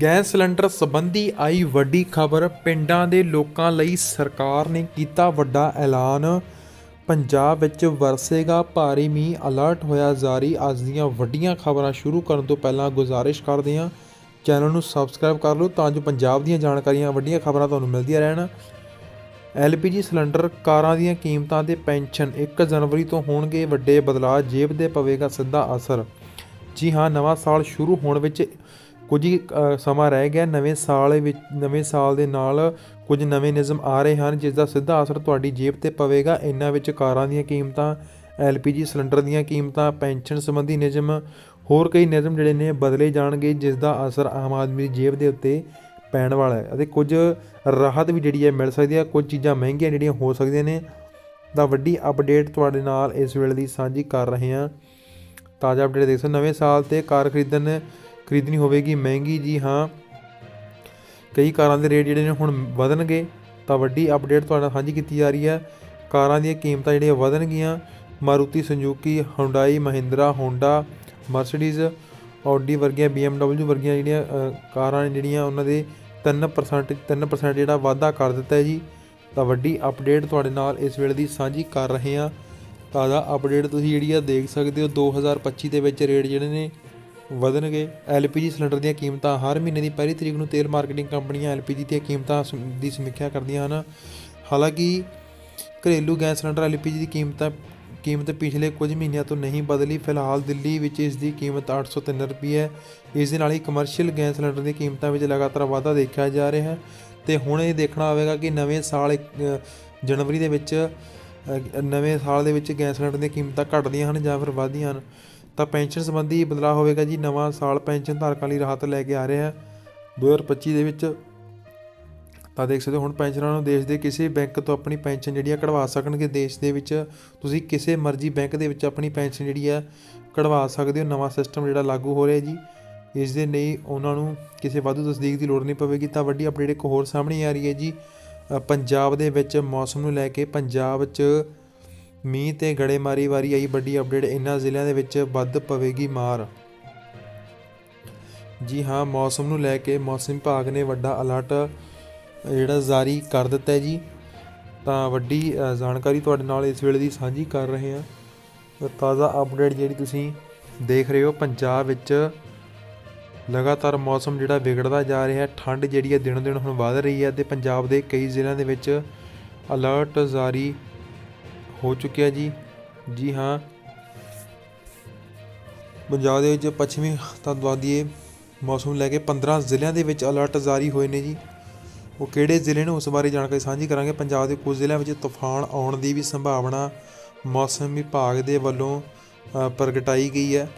Gas cylinder ਸੰਬੰਧੀ ਆਈ ਵੱਡੀ ਖਬਰ ਪਿੰਡਾਂ ਦੇ ਲੋਕਾਂ ਲਈ ਸਰਕਾਰ ਨੇ ਕੀਤਾ ਵੱਡਾ ਐਲਾਨ। ਪੰਜਾਬ ਵਿੱਚ ਵਰਸੇਗਾ ਭਾਰੀ ਮੀਂਹ ਅਲਰਟ ਹੋਇਆ ਜਾਰੀ। ਅੱਜ ਦੀਆਂ ਵੱਡੀਆਂ ਖਬਰਾਂ ਸ਼ੁਰੂ ਕਰਨ ਤੋਂ ਪਹਿਲਾਂ ਗੁਜ਼ਾਰਿਸ਼ ਕਰਦੇ ਹਾਂ। ਚੈਨਲ ਨੂੰ ਸਬਸਕ੍ਰਾਈਬ ਕਰ ਲਓ ਤਾਂ ਜੋ ਪੰਜਾਬ ਦੀਆਂ ਜਾਣਕਾਰੀਆਂ ਵੱਡੀਆਂ ਖਬਰਾਂ ਤੁਹਾਨੂੰ ਮਿਲਦੀਆਂ ਰਹਿਣ। ਐਲਪੀਜੀ ਸਿਲੰਡਰ ਕਾਰਾਂ ਦੀਆਂ ਕੀਮਤਾਂ ਤੇ ਪੈਨਸ਼ਨ 1 ਜਨਵਰੀ ਤੋਂ ਹੋਣਗੇ ਵੱਡੇ ਬਦਲਾਅ। ਜੇਬ ਦੇ ਪਵੇਗਾ ਸਿੱਧਾ ਅਸਰ। ਜੀ ਹਾਂ, ਨਵਾਂ ਸਾਲ ਸ਼ੁਰੂ ਹੋਣ ਵਿੱਚ ਕੁਝ ਹੀ ਸਮਾਂ ਰਹਿ ਗਿਆ, ਨਵੇਂ ਸਾਲ ਵਿੱਚ, ਨਵੇਂ ਸਾਲ ਦੇ ਨਾਲ ਕੁਝ ਨਵੇਂ ਨਿਯਮ ਆ ਰਹੇ ਹਨ ਜਿਸ ਦਾ ਸਿੱਧਾ ਅਸਰ ਤੁਹਾਡੀ ਜੇਬ ਤੇ ਪਵੇਗਾ। ਇਹਨਾਂ ਵਿੱਚ ਕਾਰਾਂ ਦੀਆਂ ਕੀਮਤਾਂ, ਐਲਪੀਜੀ ਸਿਲੰਡਰ ਦੀਆਂ ਕੀਮਤਾਂ, ਪੈਨਸ਼ਨ ਸੰਬੰਧੀ ਨਿਯਮ, ਹੋਰ ਕਈ ਨਿਯਮ ਜਿਹੜੇ ਨੇ ਬਦਲੇ ਜਾਣਗੇ ਜਿਸ ਦਾ ਅਸਰ ਆਮ ਆਦਮੀ ਦੀ ਜੇਬ ਦੇ ਉੱਤੇ ਪੈਣ ਵਾਲਾ ਹੈ। ਅਤੇ ਕੁਝ ਰਾਹਤ ਵੀ ਜਿਹੜੀ ਹੈ ਮਿਲ ਸਕਦੀ ਹੈ, ਕੁਝ ਚੀਜ਼ਾਂ ਮਹਿੰਗੀਆਂ ਜਿਹੜੀਆਂ ਹੋ ਸਕਦੀਆਂ ਨੇ, ਤਾਂ ਵੱਡੀ ਅਪਡੇਟ ਤੁਹਾਡੇ ਨਾਲ ਇਸ ਵੇਲੇ ਦੀ ਸਾਂਝੀ ਕਰ ਰਹੇ ਹਾਂ। ਤਾਜ਼ਾ ਅਪਡੇਟ ਦੇਖ ਸਕਦੇ ਨਵੇਂ ਸਾਲ ਤੇ ਕਾਰ ਖਰੀਦਣ ਖਰੀਦਣੀ ਹੋਵੇਗੀ। ਮਹਿੰਗੀ ਜੀ ਹਾਂ। ਕਈ ਕਾਰਾਂ ਦੇ ਰੇਟ ਜਿਹੜੇ ਨੇ ਹੁਣ ਵਧਣਗੇ, ਤਾਂ ਵੱਡੀ ਅਪਡੇਟ ਤੁਹਾਡੇ ਨਾਲ ਸਾਂਝੀ ਕੀਤੀ ਜਾ ਰਹੀ ਹੈ। ਕਾਰਾਂ ਦੀਆਂ ਕੀਮਤਾਂ ਜਿਹੜੀਆਂ ਵਧਣਗੀਆਂ, Maruti Suzuki Hyundai Mahindra Honda Mercedes Audi ਵਰਗੀਆਂ BMW ਵਰਗੀਆਂ ਜਿਹੜੀਆਂ ਕਾਰਾਂ ਨੇ ਜਿਹੜੀਆਂ ਉਹਨਾਂ ਦੇ 3% 3% ਜਿਹੜਾ ਵਾਧਾ ਕਰ ਦਿੱਤਾ ਹੈ ਜੀ। ਤਾਂ ਵੱਡੀ ਅਪਡੇਟ ਤੁਹਾਡੇ ਨਾਲ ਇਸ ਵੇਲੇ ਦੀ ਸਾਂਝੀ ਕਰ ਰਹੇ ਹਾਂ। ਤਾਜ਼ਾ ਅਪਡੇਟ ਤੁਸੀਂ ਜਿਹੜੀ ਆ ਦੇਖ ਸਕਦੇ ਹੋ। 2025 ਦੇ ਵਿੱਚ ਰੇਟ ਜਿਹੜੇ ਨੇ ਵਧਣਗੇ। ਐਲਪੀਜੀ ਸਿਲੰਡਰ ਦੀਆਂ ਕੀਮਤਾਂ ਹਰ ਮਹੀਨੇ ਦੀ ਪਹਿਲੀ ਤਰੀਕ ਨੂੰ ਤੇਲ ਮਾਰਕੀਟਿੰਗ ਕੰਪਨੀਆਂ ਐਲਪੀਜੀ ਦੀਆਂ ਕੀਮਤਾਂ ਸਮ- ਦੀ ਸਮੀਖਿਆ ਕਰਦੀਆਂ ਹਨ। ਹਾਲਾਂਕਿ ਘਰੇਲੂ ਗੈਸ ਸਿਲੰਡਰ ਐਲਪੀਜੀ ਦੀ ਕੀਮਤਾਂ ਕੀਮਤ ਪਿਛਲੇ ਕੁਝ ਮਹੀਨਿਆਂ ਤੋਂ ਨਹੀਂ ਬਦਲੀ। ਫਿਲਹਾਲ ਦਿੱਲੀ ਵਿੱਚ ਇਸ ਦੀ ਕੀਮਤ 803 ਰੁਪਏ ਹੈ। ਇਸ ਦੇ ਨਾਲ ਹੀ ਕਮਰਸ਼ੀਅਲ ਗੈਸ ਸਿਲੰਡਰ ਦੀਆਂ ਕੀਮਤਾਂ ਵਿੱਚ ਲਗਾਤਾਰ ਵਾਧਾ ਦੇਖਿਆ ਜਾ ਰਿਹਾ ਹੈ। ਤੇ ਹੁਣ ਇਹ ਦੇਖਣਾ ਹੋਵੇਗਾ ਕਿ ਨਵੇਂ ਸਾਲ ਇੱਕ, ਜਨਵਰੀ ਦੇ ਵਿੱਚ ਨਵੇਂ ਸਾਲ ਦੇ ਵਿੱਚ ਗੈਸ ਸਿਲੰਡਰ ਦੀਆਂ ਕੀਮਤਾਂ ਘਟਦੀਆਂ ਹਨ ਜਾਂ ਫਿਰ ਵਧਦੀਆਂ ਹਨ। ਤਾਂ ਪੈਨਸ਼ਨ ਸੰਬੰਧੀ ਬਦਲਾਅ ਹੋਵੇਗਾ ਜੀ। ਨਵਾਂ ਸਾਲ ਪੈਨਸ਼ਨ ਧਾਰਕਾਂ ਲਈ ਰਾਹਤ ਲੈ ਕੇ ਆ ਰਿਹਾ ਹੈ 2025 ਦੇ ਵਿੱਚ ਤਾਂ ਦੇਖ ਸਕਦੇ ਹੋ, ਹੁਣ ਪੈਨਸ਼ਨਰਾਂ ਨੂੰ ਦੇਸ਼ ਦੇ ਕਿਸੇ ਬੈਂਕ ਤੋਂ ਆਪਣੀ ਪੈਨਸ਼ਨ ਜਿਹੜੀ ਆ ਕਢਵਾ ਸਕਣਗੇ। ਦੇਸ਼ ਦੇ ਵਿੱਚ ਤੁਸੀਂ ਕਿਸੇ ਮਰਜ਼ੀ ਬੈਂਕ ਦੇ ਵਿੱਚ ਆਪਣੀ ਪੈਨਸ਼ਨ ਜਿਹੜੀ ਆ ਕਢਵਾ ਸਕਦੇ ਹੋ। ਨਵਾਂ ਸਿਸਟਮ ਜਿਹੜਾ ਲਾਗੂ ਹੋ ਰਿਹਾ ਜੀ, ਇਸ ਦੇ ਲਈ ਉਹਨਾਂ ਨੂੰ ਕਿਸੇ ਵਾਧੂ ਤਸਦੀਕ ਦੀ ਲੋੜ ਨਹੀਂ ਪਵੇਗੀ। ਤਾਂ ਵੱਡੀ ਅਪਡੇਟ ਇੱਕ ਹੋਰ ਸਾਹਮਣੇ ਆ ਰਹੀ ਹੈ ਜੀ। ਪੰਜਾਬ ਦੇ ਵਿੱਚ ਮੌਸਮ ਨੂੰ ਲੈ ਕੇ ਪੰਜਾਬ 'ਚ ਮੀਂਹ ਤੇ ਗੜੇਮਾਰੀ ਵਾਰੀ ਆਈ ਵੱਡੀ ਅਪਡੇਟ ਇਹਨਾਂ ਜ਼ਿਲ੍ਹਿਆਂ ਦੇ ਵਿੱਚ ਵੱਧ ਪਵੇਗੀ ਮਾਰ। ਜੀ ਹਾਂ, ਮੌਸਮ ਨੂੰ ਲੈ ਕੇ ਮੌਸਮ ਵਿਭਾਗ ਨੇ ਵੱਡਾ ਅਲਰਟ ਜਿਹੜਾ ਜਾਰੀ ਕਰ ਦਿੱਤਾ ਹੈ ਜੀ। ਤਾਂ ਵੱਡੀ ਜਾਣਕਾਰੀ ਤੁਹਾਡੇ ਨਾਲ ਇਸ ਵੇਲੇ ਦੀ ਸਾਂਝੀ ਕਰ ਰਹੇ ਹਾਂ। ਤਾਜ਼ਾ ਅਪਡੇਟ ਜਿਹੜੀ ਤੁਸੀਂ ਦੇਖ ਰਹੇ ਹੋ, ਪੰਜਾਬ ਵਿੱਚ ਲਗਾਤਾਰ ਮੌਸਮ ਜਿਹੜਾ ਵਿਗੜਦਾ ਜਾ ਰਿਹਾ ਹੈ। ਠੰਡ ਜਿਹੜੀ ਹੈ ਦਿਨੋ ਦਿਨ ਹੁਣ ਵੱਧ ਰਹੀ ਹੈ ਤੇ ਪੰਜਾਬ ਦੇ ਕਈ ਜ਼ਿਲ੍ਹਿਆਂ ਦੇ ਵਿੱਚ ਅਲਰਟ ਜਾਰੀ ਹੋ ਚੁੱਕਿਆ ਜੀ। ਜੀ ਹਾਂ। ਪੰਜਾਬ ਦੇ ਵਿੱਚ ਪੱਛਮੀ ਤੱਤਵਾਦੀਏ ਮੌਸਮ ਨੂੰ ਲੈ ਕੇ 15 ਜ਼ਿਲ੍ਹਿਆਂ ਦੇ ਵਿੱਚ ਅਲਰਟ ਜਾਰੀ ਹੋਏ ਨੇ ਜੀ। ਉਹ ਕਿਹੜੇ ਜ਼ਿਲ੍ਹੇ ਨੇ ਉਸ ਬਾਰੇ ਜਾਣਕਾਰੀ ਸਾਂਝੀ ਕਰਾਂਗੇ। ਪੰਜਾਬ ਦੇ ਕੁਝ ਜ਼ਿਲ੍ਹਿਆਂ ਵਿੱਚ ਤੂਫਾਨ ਆਉਣ ਦੀ ਵੀ ਸੰਭਾਵਨਾ ਮੌਸਮ ਵਿਭਾਗ ਦੇ ਵੱਲੋਂ ਪ੍ਰਗਟਾਈ ਗਈ ਹੈ।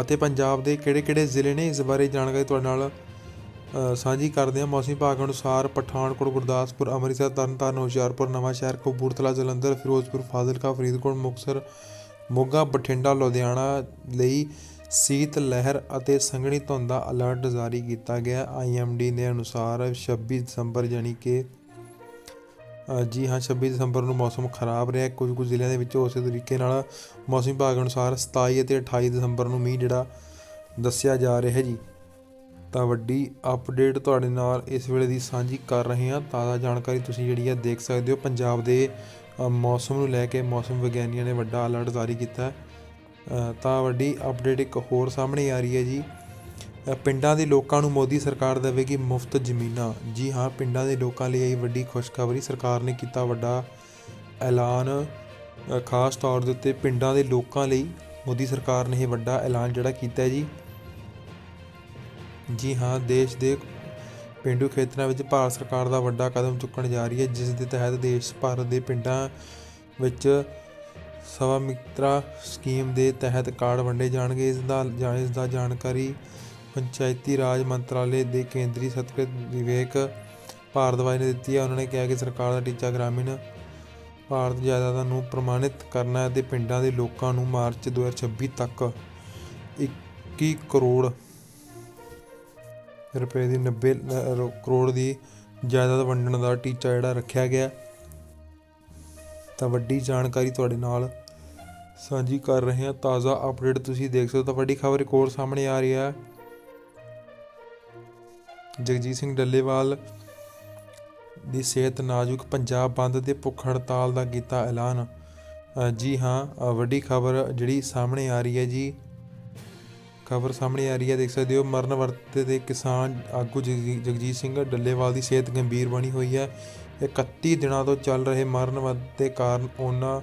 ਅਤੇ ਪੰਜਾਬ ਦੇ ਕਿਹੜੇ-ਕਿਹੜੇ ਜ਼ਿਲ੍ਹੇ ਨੇ ਇਸ ਬਾਰੇ ਜਾਣਕਾਰੀ ਤੁਹਾਡੇ ਨਾਲ ਸਾਂਝੀ ਕਰਦੇ ਹਾਂ ਮੌਸਮ ਵਿਭਾਗ ਅਨੁਸਾਰ ਪਠਾਨਕੋਟ, ਗੁਰਦਾਸਪੁਰ, ਅੰਮ੍ਰਿਤਸਰ, ਤਰਨਤਾਰਨ, ਹੁਸ਼ਿਆਰਪੁਰ ਨਵਾਂਸ਼ਹਿਰ ਕਪੂਰਥਲਾ, ਜਲੰਧਰ, ਫਿਰੋਜ਼ਪੁਰ, ਫਾਜ਼ਿਲਕਾ, ਫਰੀਦਕੋਟ, ਮੁਕਤਸਰ, ਮੋਗਾ, ਬਠਿੰਡਾ, ਲੁਧਿਆਣਾ ਲਈ ਸੀਤ ਲਹਿਰ ਅਤੇ ਸੰਘਣੀ ਧੁੰਦ ਦਾ ਅਲਰਟ ਜਾਰੀ ਕੀਤਾ ਗਿਆ। ਆਈਐਮਡੀ ਦੇ ਅਨੁਸਾਰ 26 ਦਸੰਬਰ ਯਾਨੀ ਕਿ ਜੀ ਹਾਂ 26 ਦਸੰਬਰ ਨੂੰ ਮੌਸਮ ਖਰਾਬ ਰਿਹਾ। ਕੁਝ ਕੁਝ ਜ਼ਿਲ੍ਹਿਆਂ ਦੇ ਵਿੱਚ ਉਸੇ ਤਰੀਕੇ ਨਾਲ ਮੌਸਮ ਵਿਭਾਗ ਅਨੁਸਾਰ 27 ਅਤੇ 28 ਦਸੰਬਰ ਨੂੰ ਮੀਂਹ ਜਿਹੜਾ ਦੱਸਿਆ ਜਾ ਰਿਹਾ ਹੈ ਜੀ। ਤਾਂ ਵੱਡੀ ਅਪਡੇਟ ਤੁਹਾਡੇ ਨਾਲ ਇਸ ਵੇਲੇ ਦੀ ਸਾਂਝੀ ਕਰ ਰਹੇ ਹਾਂ। ਤਾਜ਼ਾ ਜਾਣਕਾਰੀ ਤੁਸੀਂ ਜਿਹੜੀ ਹੈ ਦੇਖ ਸਕਦੇ ਹੋ। ਪੰਜਾਬ ਦੇ ਮੌਸਮ ਨੂੰ ਲੈ ਕੇ ਮੌਸਮ ਵਿਗਿਆਨੀਆਂ ਨੇ ਵੱਡਾ ਅਲਰਟ ਜਾਰੀ ਕੀਤਾ। ਤਾਂ ਵੱਡੀ ਅਪਡੇਟ ਇੱਕ ਹੋਰ ਸਾਹਮਣੇ ਆ ਰਹੀ ਹੈ ਜੀ। ਪਿੰਡਾਂ ਦੇ ਲੋਕਾਂ ਨੂੰ ਮੋਦੀ ਸਰਕਾਰ ਦੇਵੇਗੀ ਮੁਫਤ ਜ਼ਮੀਨਾਂ। ਜੀ ਹਾਂ, ਪਿੰਡਾਂ ਦੇ ਲੋਕਾਂ ਲਈ ਇਹ ਵੱਡੀ ਖੁਸ਼ਖਬਰੀ। ਸਰਕਾਰ ਨੇ ਕੀਤਾ ਵੱਡਾ ਐਲਾਨ। ਖਾਸ ਤੌਰ ਦੇ ਉੱਤੇ ਪਿੰਡਾਂ ਦੇ ਲੋਕਾਂ ਲਈ ਮੋਦੀ ਸਰਕਾਰ ਨੇ ਇਹ ਵੱਡਾ ਐਲਾਨ ਜਿਹੜਾ ਕੀਤਾ ਜੀ। ਜੀ ਹਾਂ, ਦੇਸ਼ ਦੇ ਪੇਂਡੂ ਖੇਤਰਾਂ ਵਿੱਚ ਭਾਰਤ ਸਰਕਾਰ ਦਾ ਵੱਡਾ ਕਦਮ ਚੁੱਕਣ ਜਾ ਰਹੀ ਹੈ, ਜਿਸ ਦੇ ਤਹਿਤ ਦੇਸ਼ ਭਰ ਦੇ ਪਿੰਡਾਂ ਵਿੱਚ ਸਵਾ ਮਿੱਤਰਾ ਸਕੀਮ ਦੇ ਤਹਿਤ ਕਾਰਡ ਵੰਡੇ ਜਾਣਗੇ। ਇਸ ਦਾ ਜਾਣ ਇਸ ਦਾ ਜਾਣਕਾਰੀ ਪੰਚਾਇਤੀ ਰਾਜ ਮੰਤਰਾਲੇ ਦੇ ਕੇਂਦਰੀ ਸਤਕ੍ਰਿਤ ਵਿਵੇਕ ਭਾਰਦਵਾਜ ਨੇ ਦਿੱਤੀ ਹੈ। ਉਹਨਾਂ ਨੇ ਕਿਹਾ ਕਿ ਸਰਕਾਰ ਦਾ ਟੀਚਾ ਗ੍ਰਾਮੀਣ ਭਾਰਤ ਜਾਇਦਾਦਾਂ ਨੂੰ ਪ੍ਰਮਾਣਿਤ ਕਰਨਾ ਹੈ ਅਤੇ ਪਿੰਡਾਂ ਦੇ ਲੋਕਾਂ ਨੂੰ ਮਾਰਚ 2026 ਤੱਕ 21 ਕਰੋੜ ਰੁਪਏ ਦੀ 90 ਕਰੋੜ ਦੀ ਜਾਇਦਾਦ ਵੰਡਣ ਦਾ ਟੀਚਾ ਜਿਹੜਾ ਰੱਖਿਆ ਗਿਆ। ਤਾਂ ਵੱਡੀ ਜਾਣਕਾਰੀ ਤੁਹਾਡੇ ਨਾਲ ਸਾਂਝੀ ਕਰ ਰਹੇ ਹਾਂ। ਤਾਜ਼ਾ ਅਪਡੇਟ ਤੁਸੀਂ ਦੇਖ ਸਕਦੇ ਹੋ। ਤਾਂ ਵੱਡੀ ਖਬਰ ਇੱਕ ਹੋਰ ਸਾਹਮਣੇ ਆ ਰਹੀ ਹੈ। ਜਗਜੀਤ ਸਿੰਘ ਡੱਲੇਵਾਲ ਦੀ ਸਿਹਤ ਨਾਜ਼ੁਕ ਪੰਜਾਬ ਬੰਦ ਤੇ ਭੁੱਖ ਹੜਤਾਲ ਦਾ ਕੀਤਾ ਐਲਾਨ। ਜੀ ਹਾਂ ਵੱਡੀ ਖਬਰ ਜਿਹੜੀ ਸਾਹਮਣੇ ਆ ਰਹੀ ਹੈ ਜੀ। ਖਬਰ ਸਾਹਮਣੇ ਆ ਰਹੀ ਹੈ, ਦੇਖ ਸਕਦੇ ਹੋ, ਮਰਨ ਵਰਤੇ ਦੇ ਕਿਸਾਨ ਆਗੂ ਜਗਜੀ- ਜਗਜੀਤ ਸਿੰਘ ਡੱਲੇਵਾਲ ਦੀ ਸਿਹਤ ਗੰਭੀਰ ਬਣੀ ਹੋਈ ਹੈ। 31 ਦਿਨਾਂ ਤੋਂ ਚੱਲ ਰਹੇ ਮਰਨ ਵਰਤੇ ਕਾਰਨ ਉਹਨਾਂ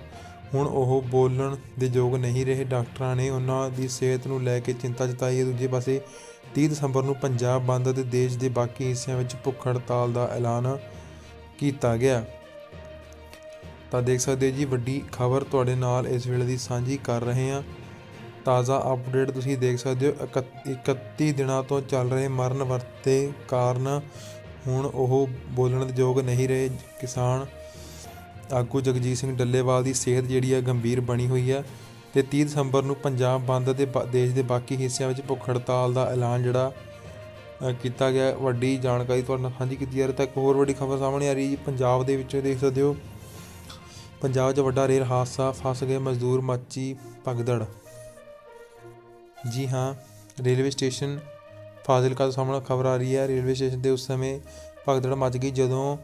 ਹੁਣ ਉਹ ਬੋਲਣ ਦੇ ਯੋਗ ਨਹੀਂ ਰਹੇ। ਡਾਕਟਰਾਂ ਨੇ ਉਹਨਾਂ ਦੀ ਸਿਹਤ ਨੂੰ ਲੈ ਕੇ ਚਿੰਤਾ ਜਤਾਈ ਹੈ। ਦੂਜੇ ਪਾਸੇ 30 ਦਸੰਬਰ ਨੂੰ ਪੰਜਾਬ ਬੰਦ ਅਤੇ ਦੇਸ਼ ਦੇ ਬਾਕੀ ਹਿੱਸਿਆਂ ਵਿੱਚ ਭੁੱਖ ਹੜਤਾਲ ਦਾ ਐਲਾਨ ਕੀਤਾ ਗਿਆ। ਤਾਂ ਦੇਖ ਸਕਦੇ ਹੋ ਜੀ, ਵੱਡੀ ਖਬਰ ਤੁਹਾਡੇ ਨਾਲ ਇਸ ਵੇਲੇ ਦੀ ਸਾਂਝੀ ਕਰ ਰਹੇ ਹਾਂ। ਤਾਜ਼ਾ ਅਪਡੇਟ ਤੁਸੀਂ ਦੇਖ ਸਕਦੇ ਹੋ। ਇਕੱਤ- 31 ਦਿਨਾਂ ਤੋਂ ਚੱਲ ਰਹੇ ਮਰਨ ਵਰਤੇ ਕਾਰਨ ਹੁਣ ਉਹ ਬੋਲਣ ਦੇ ਯੋਗ ਨਹੀਂ ਰਹੇ। ਕਿਸਾਨ ਆਗੂ ਜਗਜੀਤ ਸਿੰਘ ਡੱਲੇਵਾਲ ਦੀ ਸਿਹਤ ਜਿਹੜੀ ਹੈ ਗੰਭੀਰ ਬਣੀ ਹੋਈ ਹੈ ਤੇ 30 ਦਸੰਬਰ ਨੂੰ ਪੰਜਾਬ ਬੰਦ ਅਤੇ ਬਾ- ਦੇਸ਼ ਦੇ ਬਾਕੀ ਹਿੱਸਿਆਂ ਵਿੱਚ ਭੁੱਖ ਹੜਤਾਲ ਦਾ ਐਲਾਨ ਜਿਹੜਾ ਕੀਤਾ ਗਿਆ। ਵੱਡੀ ਜਾਣਕਾਰੀ ਤੁਹਾਡੇ ਨਾਲ ਸਾਂਝੀ ਕੀਤੀ ਜਾ ਰਹੀ ਤਾਂ ਇੱਕ ਹੋਰ ਵੱਡੀ ਖਬਰ ਸਾਹਮਣੇ ਆ ਰਹੀ ਜੀ। ਪੰਜਾਬ ਦੇ ਵਿੱਚ ਦੇਖ ਸਕਦੇ ਹੋ, ਪੰਜਾਬ 'ਚ ਵੱਡਾ ਰੇਲ ਹਾਦਸਾ, ਫਸ ਗਏ ਮਜ਼ਦੂਰ ਮੱਚੀ ਭਗਦੜ। ਜੀ ਹਾਂ, ਰੇਲਵੇ ਸਟੇਸ਼ਨ ਫਾਜ਼ਿਲਕਾ ਤੋਂ ਸਾਹਮਣੇ ਖਬਰ ਆ ਰਹੀ ਹੈ। ਰੇਲਵੇ ਸਟੇਸ਼ਨ ਤੇ ਉਸ ਸਮੇਂ ਭਗਦੜ ਮਚ ਗਈ ਜਦੋਂ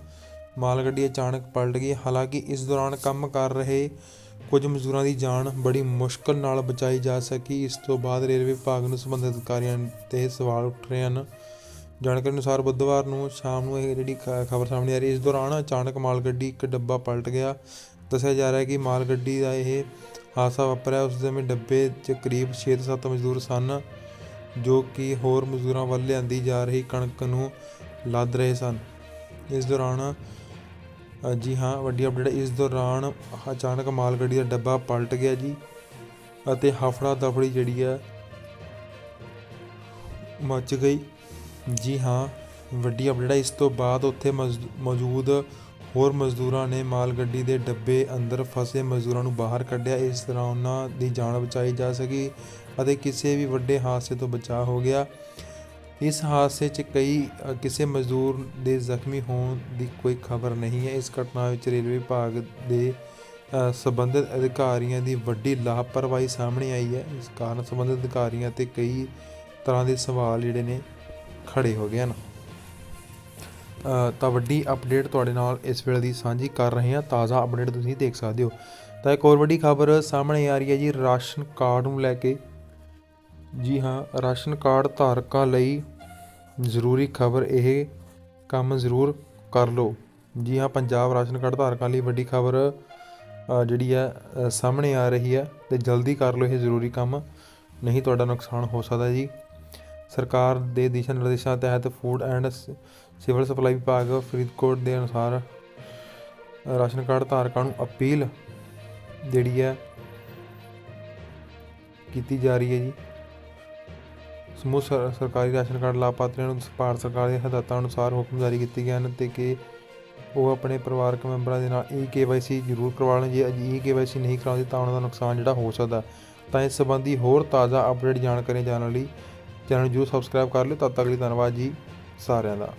ਮਾਲ ਗੱਡੀ ਅਚਾਨਕ ਪਲਟ ਗਈ। ਹਾਲਾਂਕਿ ਇਸ ਦੌਰਾਨ ਕੰਮ ਕਰ ਰਹੇ ਕੁਝ ਮਜ਼ਦੂਰਾਂ ਦੀ ਜਾਨ ਬੜੀ ਮੁਸ਼ਕਲ ਨਾਲ ਬਚਾਈ ਜਾ ਸਕੀ। ਇਸ ਤੋਂ ਬਾਅਦ ਰੇਲਵੇ ਵਿਭਾਗ ਨੂੰ ਸੰਬੰਧਿਤ ਅਧਿਕਾਰੀਆਂ ਤੇ ਸਵਾਲ ਉੱਠ ਰਹੇ ਹਨ। ਜਾਣਕਾਰੀ ਅਨੁਸਾਰ ਬੁੱਧਵਾਰ ਨੂੰ ਸ਼ਾਮ ਨੂੰ ਇਹ ਜਿਹੜੀ ਖਬਰ ਸਾਹਮਣੇ ਆ ਰਹੀ ਇਸ ਦੌਰਾਨ ਅਚਾਨਕ ਮਾਲ ਗੱਡੀ ਇੱਕ ਡੱਬਾ ਪਲਟ ਗਿਆ। ਦੱਸਿਆ ਜਾ ਰਿਹਾ ਹੈ ਕਿ ਮਾਲ ਗੱਡੀ ਦਾ ਇਹ ਹਾਦਸਾ ਵਾਪਰਿਆ, ਉਸ ਸਮੇਂ ਡੱਬੇ 'ਚ ਕਰੀਬ 6 ਤੋਂ 7 ਮਜ਼ਦੂਰ ਸਨ, ਜੋ ਕਿ ਹੋਰ ਮਜ਼ਦੂਰਾਂ ਵੱਲ ਲਿਆਂਦੀ ਜਾ ਰਹੀ ਕਣਕ ਨੂੰ ਲੱਦ ਰਹੇ ਸਨ। ਇਸ ਦੌਰਾਨ ਜੀ ਹਾਂ, ਵੱਡੀ ਅਪਡੇਟ ਇਸ ਦੌਰਾਨ ਅਚਾਨਕ ਮਾਲ ਗੱਡੀ ਦਾ ਡੱਬਾ ਪਲਟ ਗਿਆ ਜੀ ਅਤੇ ਹਫੜਾ ਦਫੜੀ ਜਿਹੜੀ ਹੈ, ਮੱਚ ਗਈ। ਜੀ ਹਾਂ, ਵੱਡੀ ਅਪਡੇਟ ਇਸ ਤੋਂ ਬਾਅਦ ਉੱਥੇ ਮਜ਼ਦੂ- ਮੌਜੂਦ ਹੋਰ ਮਜ਼ਦੂਰਾਂ ਨੇ ਮਾਲ ਗੱਡੀ ਦੇ ਡੱਬੇ ਅੰਦਰ ਫਸੇ ਮਜ਼ਦੂਰਾਂ ਨੂੰ ਬਾਹਰ ਕੱਢਿਆ। ਇਸ ਤਰ੍ਹਾਂ ਉਹਨਾਂ ਦੀ ਜਾਨ ਬਚਾਈ ਜਾ ਸਕੀ ਅਤੇ ਕਿਸੇ ਵੀ ਵੱਡੇ ਹਾਦਸੇ ਤੋਂ ਬਚਾਅ ਹੋ ਗਿਆ। ਇਸ ਹਾਦਸੇ 'ਚ ਕਈ ਕਿਸੇ ਮਜ਼ਦੂਰ ਦੇ ਜ਼ਖਮੀ ਹੋਣ ਦੀ ਕੋਈ ਖਬਰ ਨਹੀਂ ਹੈ। ਇਸ ਘਟਨਾ ਵਿੱਚ ਰੇਲਵੇ ਵਿਭਾਗ ਦੇ ਅ, ਸੰਬੰਧਿਤ ਅਧਿਕਾਰੀਆਂ ਦੀ ਵੱਡੀ ਲਾਪਰਵਾਹੀ ਸਾਹਮਣੇ ਆਈ ਹੈ। ਇਸ ਕਾਰਨ ਸੰਬੰਧਿਤ ਅਧਿਕਾਰੀਆਂ ਤੇ ਕਈ ਤਰ੍ਹਾਂ ਦੇ ਸਵਾਲ ਜਿਹੜੇ ਨੇ ਖੜੇ ਹੋ ਗਏ ਹਨ। ਤਾਂ ਵੱਡੀ ਅਪਡੇਟ ਤੁਹਾਡੇ ਨਾਲ ਇਸ ਵੇਲੇ ਦੀ ਸਾਂਝੀ ਕਰ ਰਹੇ ਹਾਂ। ਤਾਜ਼ਾ ਅਪਡੇਟ ਤੁਸੀਂ ਦੇਖ ਸਕਦੇ ਹੋ। ਤਾਂ ਇੱਕ ਹੋਰ ਵੱਡੀ ਖਬਰ ਸਾਹਮਣੇ ਆ ਰਹੀ ਹੈ ਜੀ, ਰਾਸ਼ਨ ਕਾਰਡ ਨੂੰ ਲੈ ਕੇ। ਜੀ ਹਾਂ, ਰਾਸ਼ਨ ਕਾਰਡ ਧਾਰਕਾਂ ਲਈ ਜ਼ਰੂਰੀ ਖਬਰ ਇਹ, ਕੰਮ ਜ਼ਰੂਰ ਕਰ ਲਓ। ਜੀ ਹਾਂ, ਪੰਜਾਬ ਰਾਸ਼ਨ ਕਾਰਡ ਧਾਰਕਾਂ ਲਈ ਵੱਡੀ ਖਬਰ ਜਿਹੜੀ ਹੈ ਸਾਹਮਣੇ ਆ ਰਹੀ ਹੈ ਤੇ ਜਲਦੀ ਕਰ ਲਓ ਇਹ ਜ਼ਰੂਰੀ ਕੰਮ। ਨਹੀਂ ਤੁਹਾਡਾ ਨੁਕਸਾਨ ਹੋ ਸਕਦਾ ਜੀ। ਸਰਕਾਰ ਦੇ ਦਿਸ਼ਾ ਨਿਰਦੇਸ਼ਾਂ ਤਹਿਤ ਫੂਡ ਐਂਡ ਸਿਵਲ ਸਪਲਾਈ ਵਿਭਾਗ ਫਰੀਦਕੋਟ ਦੇ ਅਨੁਸਾਰ ਰਾਸ਼ਨ ਕਾਰਡ ਧਾਰਕਾਂ ਨੂੰ ਅਪੀਲ ਜਿਹੜੀ ਹੈ ਕੀਤੀ ਜਾ ਰਹੀ ਹੈ ਜੀ। ਸਮੂਹ ਸਰ- ਸਰਕਾਰੀ ਰਾਸ਼ਨ ਕਾਰਡ ਲਾਭਪਾਤਰੀਆਂ ਨੂੰ ਭਾਰਤ ਸਰਕਾਰ ਦੀਆਂ ਹਦਾਇਤਾਂ ਅਨੁਸਾਰ ਹੁਕਮ ਜਾਰੀ ਕੀਤੇ ਗਏ ਹਨ ਤੇ ਕਿ ਉਹ ਆਪਣੇ ਪਰਿਵਾਰਕ ਮੈਂਬਰਾਂ ਦੇ ਨਾਲ ਈ ਕੇਵਾਈਸੀ ਜ਼ਰੂਰ ਕਰਵਾ ਲੈਣ। ਜੇ ਈ ਕੇਵਾਈਸੀ ਨਹੀਂ ਕਰਾਉਂਦੇ ਤਾਂ ਉਹਨਾਂ ਦਾ ਨੁਕਸਾਨ ਜਿਹੜਾ ਹੋ ਸਕਦਾ ਤਾਂ ਇਸ ਸੰਬੰਧੀ ਹੋਰ ਤਾਜ਼ਾ ਅਪਡੇਟ ਜਾਣਕਾਰੀ ਜਾਣਨ ਲਈ ਚੈਨਲ ਨੂੰ ਜਰੂਰ ਸਬਸਕ੍ਰਾਈਬ ਕਰ ਲਿਓ। ਤਦ ਤੱਕ ਲਈ ਧੰਨਵਾਦ ਜੀ ਸਾਰਿਆਂ ਦਾ।